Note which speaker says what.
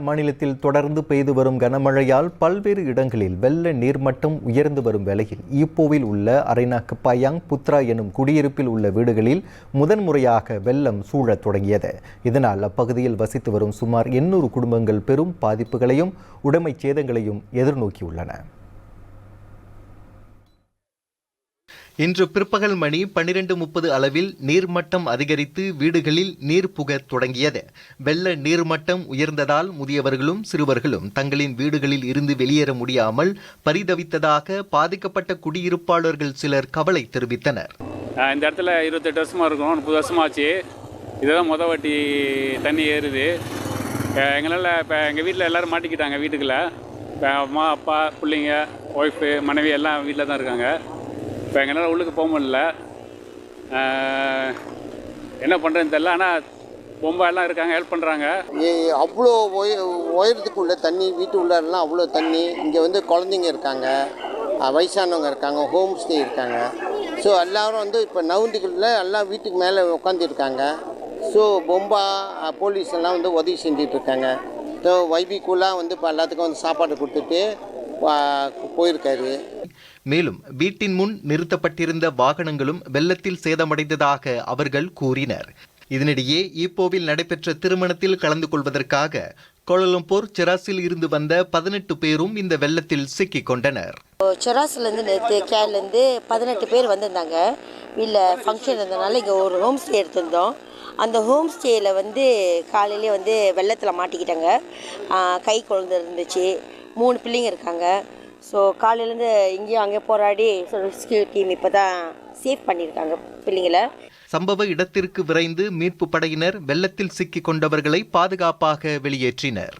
Speaker 1: மாநிலத்தில் தொடர்ந்து பெய்து வரும் கனமழையால் பல்வேறு இடங்களில் வெள்ள நீர்மட்டம் உயர்ந்து வரும் வேளையில் ஈப்போவில் உள்ள அரைநாக்கு பாயாங் புத்ரா எனும் குடியிருப்பில் உள்ள வீடுகளில் முதன்முறையாக வெள்ளம் சூழத் தொடங்கியது. இதனால் அப்பகுதியில் வசித்து வரும் சுமார் எண்ணூறு குடும்பங்கள் பெரும் பாதிப்புகளையும் உடைமை சேதங்களையும் எதிர்நோக்கியுள்ளன. இன்று பிற்பகல் மணி பன்னிரண்டு முப்பது அளவில் நீர்மட்டம் அதிகரித்து வீடுகளில் நீர் புக தொடங்கியது. வெள்ள நீர்மட்டம் உயர்ந்ததால் முதியவர்களும் சிறுவர்களும் தங்களின் வீடுகளில் இருந்து வெளியேற முடியாமல் பரிதவித்ததாக பாதிக்கப்பட்ட குடியிருப்பாளர்கள் சிலர் கவலை தெரிவித்தனர்.
Speaker 2: இந்த இடத்துல இருபத்தெட்டு வருஷமாக இருக்கும். முப்பது வருஷமாச்சு. இதுதான் முத வாட்டி தண்ணி ஏறுது. எங்களால் இப்போ எங்கள் வீட்டில் எல்லோரும் மாட்டிக்கிட்டாங்க வீட்டுக்குள்ளே. இப்போ அம்மா அப்பா பிள்ளைங்க ஒய்ஃபு மனைவி எல்லாம் வீட்டில் தான் இருக்காங்க. இப்போ எங்களால் உள்ளுக்கு போக முடியல. என்ன பண்ணுறதுன்னு தெரில ஆனால் பொம்பை எல்லாம் இருக்காங்க ஹெல்ப் பண்ணுறாங்க
Speaker 3: ஏ- அவ்வளோ உய உயரத்துக்குள்ளே தண்ணி வீட்டு உள்ளாரெல்லாம் அவ்வளோ தண்ணி. இங்கே வந்து குழந்தைங்க இருக்காங்க. வயசானவங்க இருக்காங்க ஹோம் ஸ்டே இருக்காங்க. ஸோ எல்லாரும் வந்து இப்போ நவுண்டிக்குள்ள எல்லாம் வீட்டுக்கு மேலே உட்காந்துருக்காங்க ஸோ பொம்பா போலீஸ் எல்லாம் வந்து உதவி செஞ்சுட்டு இருக்காங்க ஸோ வைபிக்குலாம் வந்து இப்போ எல்லாத்துக்கும் வந்து சாப்பாடு கொடுத்துட்டு போயிருக்காரு.
Speaker 1: மேலும் வீட்டின் முன் நிறுத்தப்பட்டிருந்த வாகனங்களும் வெள்ளத்தில் சேதமடைந்ததாக அவர்கள் கூறினர். இதனிடையே ஈப்போவில் நடைபெற்ற திருமணத்தில் கலந்து கொள்வதற்காக கோலலம்பூர் செராசில் இருந்து வந்த பதினெட்டு பேரும் இந்த வெள்ளத்தில் சிக்கிக் கொண்டனர்.
Speaker 4: செராஸ்லேருந்து நேற்று கேர்லேருந்து பதினெட்டு பேர் வந்திருந்தாங்க. இல்லை ஃபங்க்ஷன் இருந்ததுனால இங்கே ஒரு ஹோம் ஸ்டே எடுத்திருந்தோம். அந்த ஹோம் ஸ்டேயில் வந்து காலையிலே வந்து வெள்ளத்தில் மாட்டிக்கிட்டாங்க. கை குழந்தை இருந்துச்சு. மூணு பிள்ளைங்க இருக்காங்க. ஸோ காலையிலேருந்து இங்கேயும் அங்கே போராடி ரெஸ்கியூ டீம் இப்போ தான் சேவ் பண்ணியிருக்காங்க பிள்ளைங்கள.
Speaker 1: சம்பவ இடத்திற்கு விரைந்து மீட்பு படையினர் வெள்ளத்தில் சிக்கிக் கொண்டவர்களை பாதுகாப்பாக வெளியேற்றினர்.